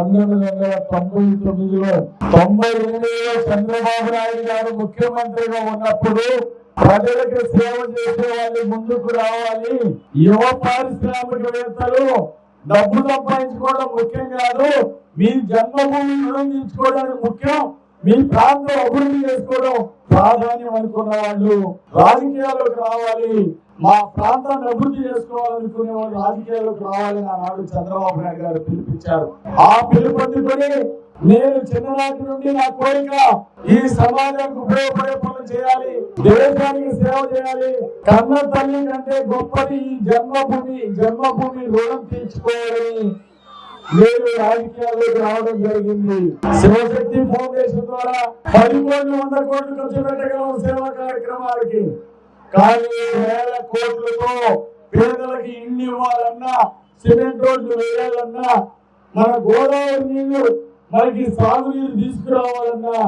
పంతొమ్మిది వందల తొంభై తొమ్మిదిలో తొంభై ఎనిమిదిలో చంద్రబాబు నాయుడు గారు ముఖ్యమంత్రిగా ఉన్నప్పుడు ప్రజలకు సేవ చేసే వాళ్ళు ముందుకు రావాలి. యువ పారిశ్రామికవేత్తలు డబ్బు సంపాదించుకోవడం ముఖ్యం కాదు. మీ జన్మభూమి రుణం ముఖ్యం. మీ ప్రాంతం అభివృద్ధి చేసుకోవడం ప్రాధాన్యం అనుకున్న వాళ్ళు రాజకీయాల్లోకి రావాలి. మా ప్రాంతాన్ని అభివృద్ధి చేసుకోవాలనుకునే వాళ్ళు రాజకీయాల్లోకి రావాలని ఆనాడు చంద్రబాబు నాయుడు గారు పిలిపించారు. ఆ పిలుపొందుకొని నేను చిన్ననాటి నుండి నా కోరిక ఈ సమాజానికి ఉపయోగపడే పనులు చేయాలి దేశానికి సేవ చేయాలి. కన్న తల్లి కంటే గొప్పది ఈ జన్మభూమి జన్మభూమి రుణం తీర్చుకోవాలని నేను రాజకీయాల్లోకి రావడం జరిగింది. శివశక్తి ఫౌండేషన్ ద్వారా పది కోట్లు వంద కోట్లు ఖర్చు పెట్టగలం సేవా కార్యక్రమాలకి కానీ వేల కోట్లతో పేదలకు ఇన్ని ఇవ్వాలన్నా సిమెంట్ రోడ్లు వేయాలన్నా మన గోదావరి నీళ్ళు మనకి సాగునీరు తీసుకురావాలన్నా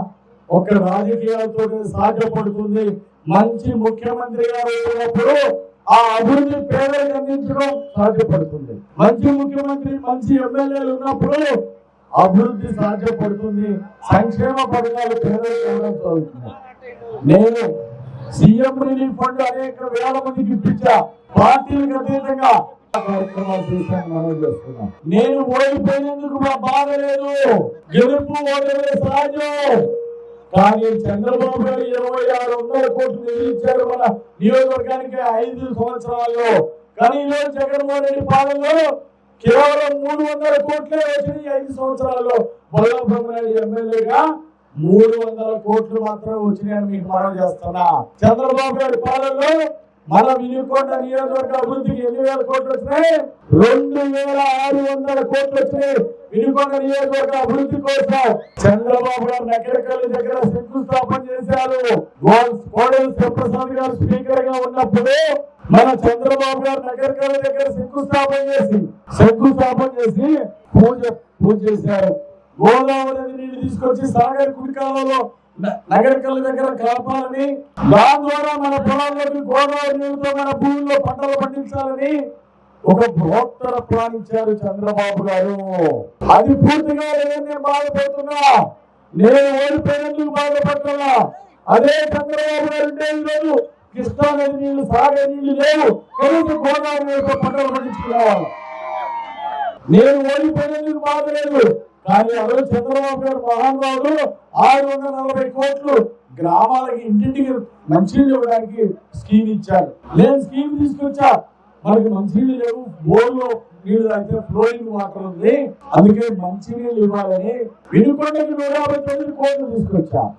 ఒక రాజకీయాలతో సాధ్యపడుతుంది. మంచి ముఖ్యమంత్రి గారు వచ్చినప్పుడు ఆ అభివృద్ధి పేదలకు అందించడం సాధ్యపడుతుంది. మంచి ముఖ్యమంత్రి మంచి ఎమ్మెల్యేలు ఉన్నప్పుడు అభివృద్ధి సాధ్యపడుతుంది. సంక్షేమ పథకాలు పేదలకు ఇవ్వడం నేను సీఎం రిలీఫ్ ఫండ్ అనేక వేల మందికి ఇప్పించా. పార్టీలకు అతీతంగా కార్యక్రమాలు చేశాను మనం చేస్తున్నాం. నేను ఓడిపోయినందుకు మా బాధ లేదు. గెలుపు ఓటమే సహజం. కానీ చంద్రబాబు గారు ఇరవై ఆరు వందల కోట్లు నిధులు మన నియోజకవర్గానికి ఐదు సంవత్సరాల్లో కానీ ఈరోజు జగన్మోహన్ రెడ్డి పాలనలో కేవలం మూడు వందల కోట్లే వచ్చినాయి ఐదు సంవత్సరాల్లో. బొల్లబ్రహ్మనాయుడు ఎమ్మెల్యేగా మూడు వందల కోట్లు మాత్రం వచ్చినాయని మీకు మనం చేస్తున్నా. చంద్రబాబు గారి పాలనలో మన వినుకొండ నియోజకవర్గ అభివృద్ధికి ఎన్ని వేల కోట్లు వచ్చినాయి? రెండు వేల ఆరు వందల కోట్లు వచ్చినాయి వినుకొండ నియోజకవర్గ అభివృద్ధి కోసం. చంద్రబాబు గారు నగరకల్లి దగ్గర శంకుస్థాపన చేశారు. గోల్- కోడెల శివప్రసాద్ గారు స్పీకర్గా ఉన్నప్పుడు మన చంద్రబాబు గారు నగరకల్లి దగ్గర శంకుస్థాపన చేసి శంకుస్థాపన చేసి పూజ పూజ చేశారు. గోదావరి నీళ్ళు తీసుకొచ్చి సాగర్ కుడికాలలో కళ్ళ దగ్గర కలపాలని దాని ద్వారా మన పొలాల్లోకి గోదావరి నీళ్ళతో మన భూమిలో పంటలు పండించాలని ఒక భోక్తర ప్లాన్ ఇచ్చారు చంద్రబాబు గారు. అది పూర్తిగా లేదని నేను బాధపడుతున్నా. నేను ఓడిపోయినందుకు బాధపడుతున్నా. అదే చంద్రబాబు గారు ఉంటే ఈరోజు కృష్ణా నది నీళ్ళు సాగర్ నీళ్ళు లేవు. కనీసం గోదావరి నీళ్ళతో పంటలు పండించుకునేవాళ్ళు నేను ఓడిపోయినందుకు బాధ లేదు కానీ అదే చంద్రబాబు గారు మహానుభావుడు ఆరు వందల నలభై కోట్లు గ్రామాలకి ఇంటింటికి మంచినీళ్ళు ఇవ్వడానికి స్కీమ్ ఇచ్చారు. నేను స్కీమ్ తీసుకొచ్చా? మనకి మంచినీళ్ళు లేవు బోర్లో నీళ్ళు తాగితే ఫ్లోయింగ్ వాటర్ ఉంది. అందుకే మంచినీళ్ళు ఇవ్వాలని వినుకొండకి నూట యాభై తొమ్మిది కోట్లు తీసుకొచ్చా?